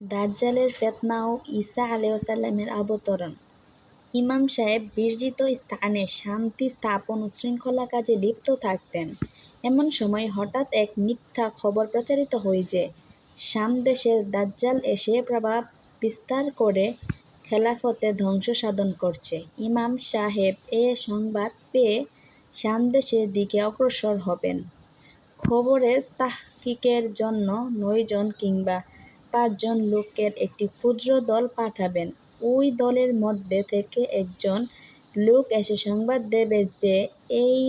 দাজ্জালের ফেতনা ও ঈসা আলাইহিসসালামের অবতরণ ইমাম সাহেব বিরজিত স্থানে শান্তি স্থাপন ও শৃঙ্খলা কাজে লিপ্ত থাকতেন। এমন সময় হঠাৎ এক মিথ্যা খবর প্রচারিত হয় যে, শাম দেশের দাজ্জাল এসে প্রভাব বিস্তার করে খেলাফতে ধ্বংস সাধন করছে। ইমাম সাহেব এ সংবাদ পেয়ে শাম দেশের দিকে অগ্রসর হবেন। খবরের তাহকিকের জন্য নয়জন কিংবা পাঁচজন লোকের একটি ক্ষুদ্র দল পাঠাবেন। ওই দলের মধ্যে থেকে একজন লোক এসে সংবাদ দেবে যে এই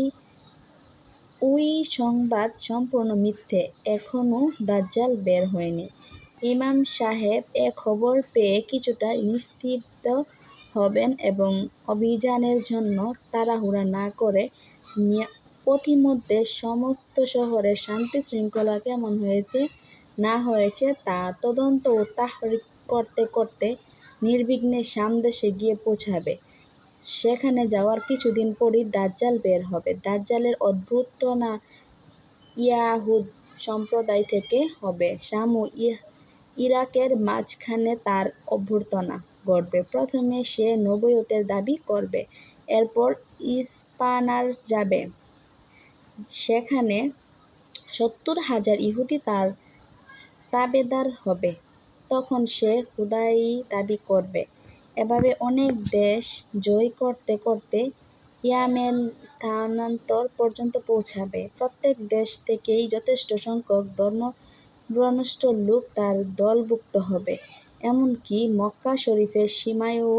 ওই সংবাদ সম্পূর্ণ মিথ্যে, এখনও দাজ্জাল বের হয়নি। ইমাম সাহেব এ খবর পেয়ে কিছুটা নিস্তেজ হবেন এবং অভিযানের জন্য তাড়াহুড়া না করে পথিমধ্যে সমস্ত শহরে শান্তি-শৃঙ্খলা কেমন হয়েছে না হয়েছে, তা তদন্ত ও তাহকিক করতে করতে নির্বিঘ্নে শাম দেশে গিয়ে পৌঁছাবে। সেখানে যাওয়ার কিছুদিন পরই দাজ্জাল বের হবে। দাজ্জালের অভ্যুত্থান ইয়াহুদ সম্প্রদায় থেকে হবে। শাম ও ইরাকের মাঝখানে তার অভ্যুত্থান ঘটবে। প্রথমে সে নবুয়তের দাবি করবে। এরপর ইস্পানার যাবে। সেখানে সত্তর হাজার ইহুদি তার তাবেদার হবে। তখন সে খোদাই দাবি করবে। এভাবে অনেক দেশ জয় করতে করতে ইয়ামেন স্থানান্তর পর্যন্ত পৌঁছাবে। প্রত্যেক দেশ থেকেই যথেষ্ট সংখ্যক ধর্ম ধর্মভ্রষ্ট লোক তার দলভুক্ত হবে। এমনকি মক্কা শরীফের সীমায়ও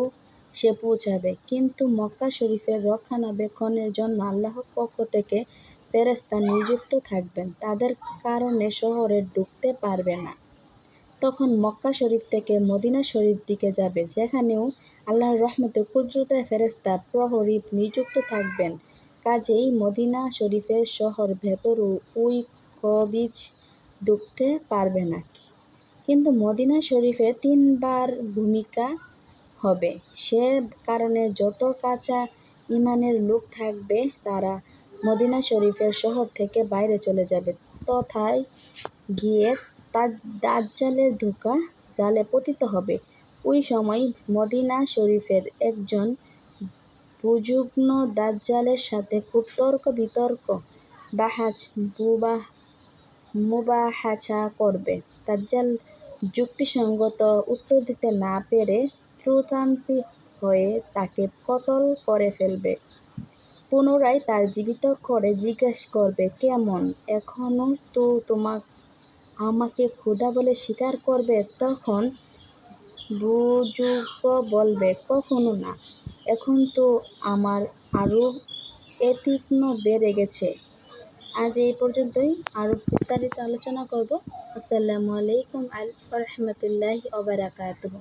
সে পৌঁছাবে। কিন্তু মক্কা শরীফের রক্ষণাবেক্ষণের জন্য আল্লাহর পক্ষ থেকে ফেরেশতা নিযুক্ত থাকবেন। তাদের কারণে শহরে ঢুকতে পারবে না। তখন মক্কা শরীফ থেকে মদিনা শরিফের দিকে যাবে। যেখানেও আল্লাহর রহমতে কুদরতে ফেরেশতা প্রহরী নিযুক্ত থাকবেন। কাজেই মদিনা শরীফের শহরের ভেতরে ওই কবিজ ঢুকতে পারবে না। কিন্তু মদিনা শরিফে তিনবার ভূমিকা হবে। সে কারণে যত কাঁচা ইমানের লোক থাকবে, তারা মদিনা শরীফের শহর থেকে বাইরে চলে যাবে। তথায় গিয়ে তার দাজ্জালের ধোঁকা জালে পতিত হবে। ওই সময় মদিনা শরীফের একজন বুজুর্গ দাজ্জালের সাথে খুব তর্ক-বিতর্ক, বাহাস-মুবাহাসা করবে। দাজ্জাল যুক্তিসঙ্গত উত্তর দিতে না পেরে ত্রুটিপূর্ণ হয়ে তাকে কতল করে ফেলবে। পুনরায় তার জীবিত করে জিজ্ঞেস করবে, কেমন, এখনও তো আমাকে খোদা বলে স্বীকার করবে? তখন বুজুর্গ বলবে, কখনো না, এখন তো আমার আরও আতিথ্য বেড়ে গেছে। আজ এই পর্যন্তই। আরও বিস্তারিত আলোচনা করব। আসসালামু আলাইকুম ওয়া রাহমাতুল্লাহি ওয়া বারাকাতুহু।